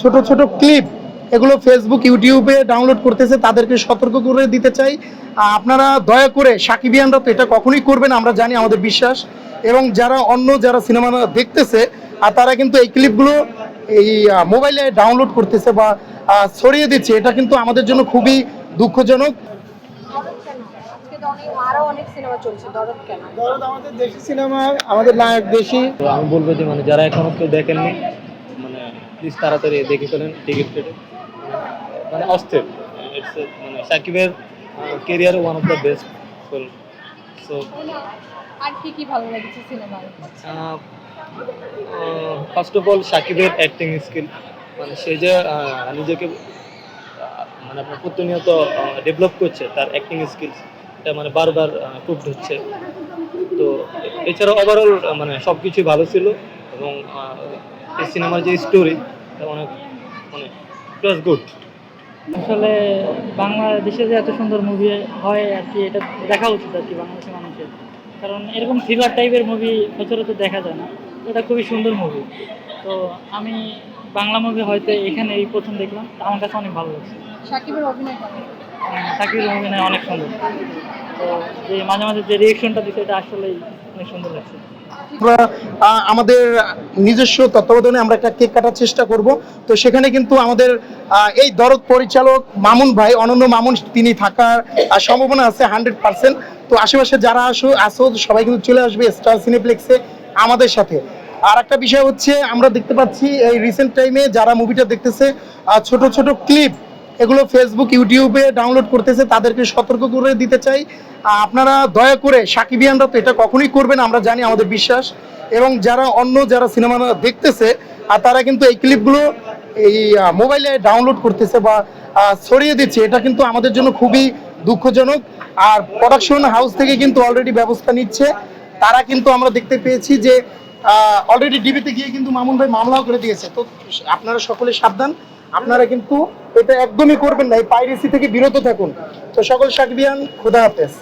ছোট ছোট ক্লিপ এগুলো ফেসবুক ইউটিউবে ডাউনলোড করতেছে তাদেরকে সতর্ক করে দিতে চাই। আপনারা দয়া করে সাকিবিয়ানরা তো এটা কখনোই করবেন আমরা জানি আমাদের বিশ্বাস। এবং যারা অন্য যারা সিনেমা দেখতেছে আর তারা কিন্তু এই ক্লিপগুলো এই মোবাইলে ডাউনলোড করতেছে বা ছড়িয়ে দিচ্ছে। এটা কিন্তু আমাদের জন্য খুবই দুঃখজনক। দরদ কেন? আজকে তো অনেক আরও অনেক সিনেমা চলছে দরদ কেন? দরদ আমাদের দেশি সিনেমা আমাদের নায়ক দেশি। আমি বলব যে মানে যারা এখনও কেউ দেখেননি প্লিজ তাড়াতাড়ি দেখে ফেলেন টিকিট কেটে। মানে অস্থির। ইটস মানে সাকিবের career one of the best film so আর কি কি ভালো লেগেছে সিনেমায় ফার্স্ট অফ অল সাকিবের অ্যাক্টিং স্কিল মানে সে যে নিজেকে মানে আপনার প্রতিনিয়ত ডেভেলপ করছে তার অ্যাক্টিং স্কিলস এটা মানে বারবার প্রুভড হচ্ছে। তো এছাড়া ওভারঅল মানে সব কিছুই ভালো ছিল এবং এই সিনেমার যে স্টোরি অনেক মানে ইট ওয়াজ গুড আসলে বাংলাদেশে যে এত সুন্দর মুভি হয় আর কি এটা দেখা উচিত আর কি বাংলাদেশের মানুষের। কারণ এরকম থ্রিলার টাইপের মুভি সচরাচর দেখা যায় না। এটা খুবই সুন্দর মুভি তো আমি বাংলা মুভি হয়তো এখানে এই প্রথম দেখলাম। আমার কাছে অনেক ভালো লাগছে। সাকিবের অভিনয় চাকরির অভিনয় অনেক সুন্দর। যে মাঝে মাঝে যে রিয়েকশনটা এটা আসলেই অনেক সুন্দর লাগছে। আমাদের নিজস্ব তত্ত্বাবধানে আমরা একটা কেক কাটার চেষ্টা করব। তো সেখানে কিন্তু আমাদের এই দরদ পরিচালক মামুন ভাই, অনন্য মামুন, তিনি থাকার সম্ভাবনা আছে হান্ড্রেড পার্সেন্ট। তো আশেপাশে যারা আসো আসো, সবাই কিন্তু চলে আসবে স্টার সিনেপ্লেক্সে আমাদের সাথে। আর একটা বিষয় হচ্ছে, আমরা দেখতে পাচ্ছি এই রিসেন্ট টাইমে যারা মুভিটা দেখতেছে ছোট ছোট ক্লিপ এগুলো ফেসবুক ইউটিউবে ডাউনলোড করতেছে, তাদেরকে সতর্ক করে দিতে চাই। আপনারা দয়া করে সাকিবিয়ানরা তো এটা কখনোই করবেন, আমরা জানি, আমাদের বিশ্বাস। এবং যারা অন্য যারা সিনেমা দেখতেছে, আর তারা কিন্তু এই ক্লিপগুলো এই মোবাইলে ডাউনলোড করতেছে বা ছড়িয়ে দিচ্ছে, এটা কিন্তু আমাদের জন্য খুবই দুঃখজনক। আর প্রোডাকশন হাউস থেকে কিন্তু অলরেডি ব্যবস্থা নিচ্ছে। তারা কিন্তু আমরা দেখতে পেয়েছি যে অলরেডি ডিবিতে গিয়ে কিন্তু মামুন ভাই মামলাও করে দিয়েছে। তো আপনারা সকলে সাবধান। আপনারা কিন্তু এটা একদমই করবেন না, এই পাইরেসি থেকে বিরত থাকুন। তো সকল সাকবিয়ান খোদা হাফেজ।